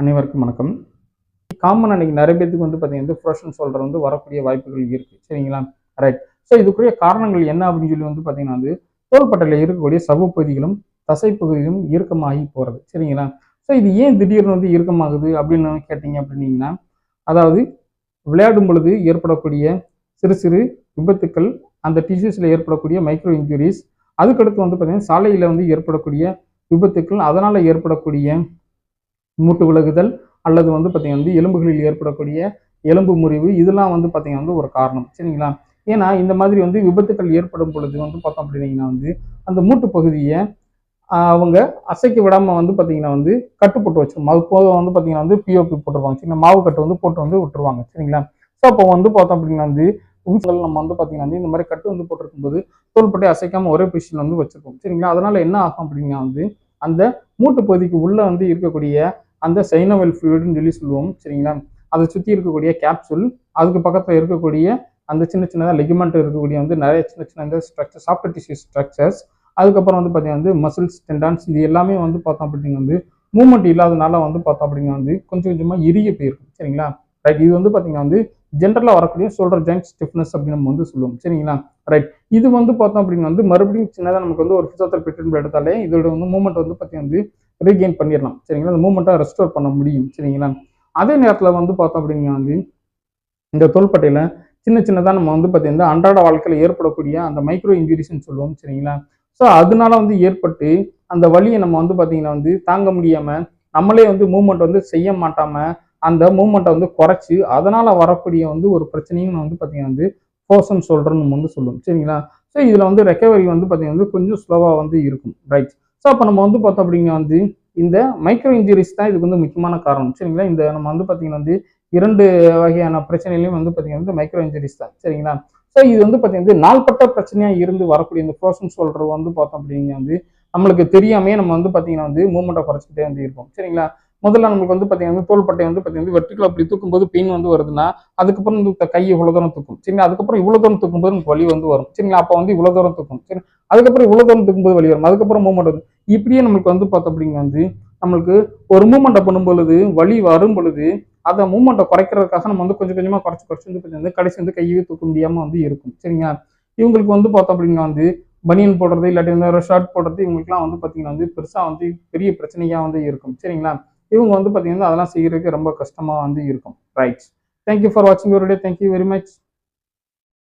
அனைவருக்கும் வணக்கம். காமன் அன்னைக்கு நிறைய பேருக்கு வந்து பார்த்தீங்கன்னா ஃப்ரெஷ்னு சொல்கிற வந்து வரக்கூடிய வாய்ப்புகள் இருக்குது சரிங்களா? ரைட் ஸோ இதுக்குரிய காரணங்கள் என்ன அப்படின்னு சொல்லி வந்து பார்த்தீங்கன்னா வந்து தோள்பட்டையில் இருக்கக்கூடிய சவ்வுப்பகுதிகளும் தசைப்பகுதிகளும் இறுக்கமாகி போகிறது சரிங்களா? ஸோ இது ஏன் திடீர்னு வந்து இறுக்கமாகுது அப்படின்னு கேட்டீங்க அப்படின்னீங்கன்னா அதாவது விளையாடும் பொழுது ஏற்படக்கூடிய சிறு சிறு விபத்துக்கள் அந்த டிஷ்யூஸில் ஏற்படக்கூடிய மைக்ரோ இன்ஜுரிஸ் அதுக்கடுத்து வந்து பார்த்தீங்கன்னா சாலையில் வந்து ஏற்படக்கூடிய விபத்துக்கள் அதனால் ஏற்படக்கூடிய மூட்டு விலகுதல் அல்லது வந்து பார்த்தீங்கன்னா வந்து எலும்புகளில் ஏற்படக்கூடிய எலும்பு முறிவு இதெல்லாம் வந்து பார்த்தீங்கன்னா வந்து ஒரு காரணம். சரிங்களா? ஏன்னா இந்த மாதிரி வந்து விபத்துக்கள் ஏற்படும் பொழுது வந்து பார்த்தோம் அப்படின்னீங்கன்னா வந்து அந்த மூட்டு பகுதியை அவங்க அசைக்க விடாமல் வந்து பார்த்தீங்கன்னா வந்து கட்டு போட்டு வச்சிருவோம் அது போக வந்து பார்த்தீங்கன்னா வந்து பிஓபி போட்டுருவாங்க. சரிங்களா மாவு கட்டு வந்து போட்டு வந்து விட்டுருவாங்க. சரிங்களா? ஸோ அப்போ வந்து பார்த்தோம் அப்படின்னா வந்து ஊசிகள் நம்ம வந்து பார்த்தீங்கன்னா வந்து இந்த மாதிரி கட்டு வந்து போட்டிருக்கும்போது தோல்பட்டி அசைக்காமல் ஒரே பொசிஷன் வந்து வச்சுருக்கோம். சரிங்களா? அதனால் என்ன ஆகும் அப்படின்னா வந்து அந்த மூட்டு பகுதிக்கு உள்ளே வந்து இருக்கக்கூடிய அந்த சைனோவெல் ஃப்ளூயிடுன்னு சொல்லி சொல்லுவோம் சரிங்களா? அதை சுற்றி இருக்கக்கூடிய கேப்சூல் அதுக்கு பக்கத்தில் இருக்கக்கூடிய அந்த சின்ன சின்னதாக லெகிமெண்ட் இருக்கக்கூடிய வந்து நிறைய சின்ன சின்ன இந்த ஸ்ட்ரக்சர் சாஃப்ட் டிஷ்யூ ஸ்ட்ரக்சர்ஸ் அதுக்கப்புறம் வந்து பார்த்தீங்கன்னா வந்து மசில்ஸ் டெண்டான்ஸ் இது எல்லாமே வந்து பார்த்தோம் அப்படின்னா வந்து மூவ்மெண்ட் இல்லாதனால வந்து பார்த்தோம் அப்படின்னா வந்து கொஞ்சம் கொஞ்சமாக இறுகி போயிருக்கும் சரிங்களா? ரைட் இது வந்து பார்த்தீங்கன்னா வந்து ஜென்ரலாக வரக்கூடிய ஷோல்டர் ஜாயின் ஸ்டிஃப்னஸ் அப்படின்னு நம்ம வந்து சொல்லுவோம் சரிங்களா? ரைட் இது வந்து பார்த்தோம் அப்படின்னா வந்து மறுபடியும் சின்னதாக நமக்கு வந்து ஒரு ஃபிசியோதெரபி ட்ரீட்மெண்ட் எடுத்தாலே இதோட வந்து மூவ்மெண்ட் வந்து பார்த்தீங்கன்னா வந்து ரீகெயின் பண்ணிடலாம். சரிங்களா? அந்த மூமெண்ட்டை ரெஸ்டோர் பண்ண முடியும். சரிங்களா? அதே நேரத்தில் வந்து பார்த்தோம் அப்படின்னா வந்து இந்த தோள்பட்டையில் சின்ன சின்னதாக நம்ம வந்து பார்த்தீங்கன்னா அன்றாட வாழ்க்கையில் ஏற்படக்கூடிய அந்த மைக்ரோ இன்ஜுரிஸ்ன்னு சொல்லுவோம். சரிங்களா? ஸோ அதனால வந்து ஏற்பட்டு அந்த வழியை நம்ம வந்து பார்த்தீங்கன்னா வந்து தாங்க முடியாமல் நம்மளே வந்து மூவ்மெண்ட் வந்து செய்ய மாட்டாமல் அந்த மூவ்மெண்ட்டை வந்து குறைச்சி அதனால் வரக்கூடிய வந்து ஒரு பிரச்சனையும் நான் வந்து பார்த்தீங்கன்னா வந்து ஃபோர்ஸ்ன்னு சொல்கிறேன்னு நம்ம வந்து சொல்லுவோம். சரிங்களா? ஸோ இதில் வந்து ரெக்கவரி வந்து பார்த்தீங்கன்னா வந்து கொஞ்சம் ஸ்லோவாக வந்து இருக்கும். ரைட் ஸோ அப்போ நம்ம வந்து பார்த்தோம் அப்படிங்க வந்து இந்த மைக்ரோ இன்ஜுரிஸ் தான் இதுக்கு வந்து முக்கியமான காரணம். சரிங்களா? இந்த நம்ம வந்து பார்த்தீங்கன்னா வந்து இரண்டு வகையான பிரச்சனையிலையும் வந்து பார்த்தீங்கன்னா வந்து மைக்ரோ இன்ஜுரிஸ் தான். சரிங்களா? ஸோ இது வந்து பார்த்தீங்கன்னா நாள்பட்ட பிரச்சனையாக இருந்து வரக்கூடிய இந்த ப்ரோசன் சொல்கிறது வந்து பார்த்தோம் அப்படிங்க வந்து நம்மளுக்கு தெரியாமே நம்ம வந்து பார்த்தீங்கன்னா வந்து மூவ்மெண்ட்டை குறைச்சிக்கிட்டே வந்து இருப்போம். சரிங்களா? முதல்ல நமக்கு வந்து பார்த்தீங்கன்னா தோள்பட்டை வந்து பார்த்தீங்கன்னா வெர்டிகல் அப்படி தூக்கும்போது பெயின் வந்து வருதுன்னா அதுக்கப்புறம் வந்து கை இவ்வளோ தூரம் தூக்கும். சரிங்களா? அதுக்கப்புறம் இவ்வளோ தூரம் தூக்கும்போது நமக்கு வலி வந்து வரும். சரிங்களா? அப்போ வந்து இவ்வளோ தூரம் தூக்கும் சரி. அதுக்கப்புறம் இவ்வளோ தூரம் தூக்கும்போது வலி வரும். அதுக்கப்புறம் மூவ்மெண்ட் வரும். இப்படியே நம்மளுக்கு வந்து பார்த்தோம் அப்படிங்க வந்து நம்மளுக்கு ஒரு மூமெண்ட்டை பண்ணும் பொழுது வலி வரும் பொழுது அதை மூமெண்ட்டை குறைக்கிறதுக்காக நம்ம வந்து கொஞ்சம் கொஞ்சமாக குறைச்சி குறைச்சி வந்து கொஞ்சம் வந்து கடைசி வந்து கையவே தூக்க முடியாமல் வந்து இருக்கும். சரிங்களா? இவங்களுக்கு வந்து பார்த்தோம் அப்படின்னா வந்து பனியன் போடுறது இல்லாட்டி வந்து ஷர்ட் போடுறது இவங்களுக்குலாம் வந்து பார்த்தீங்கன்னா வந்து பெருசாக வந்து பெரிய பிரச்சனையாக வந்து இருக்கும். சரிங்களா? இவங்க வந்து பார்த்தீங்கன்னா அதெல்லாம் செய்யறதுக்கு ரொம்ப கஷ்டமாக வந்து இருக்கும். ரைட் தேங்க்யூ ஃபார் வாட்சிங் your day thank you very much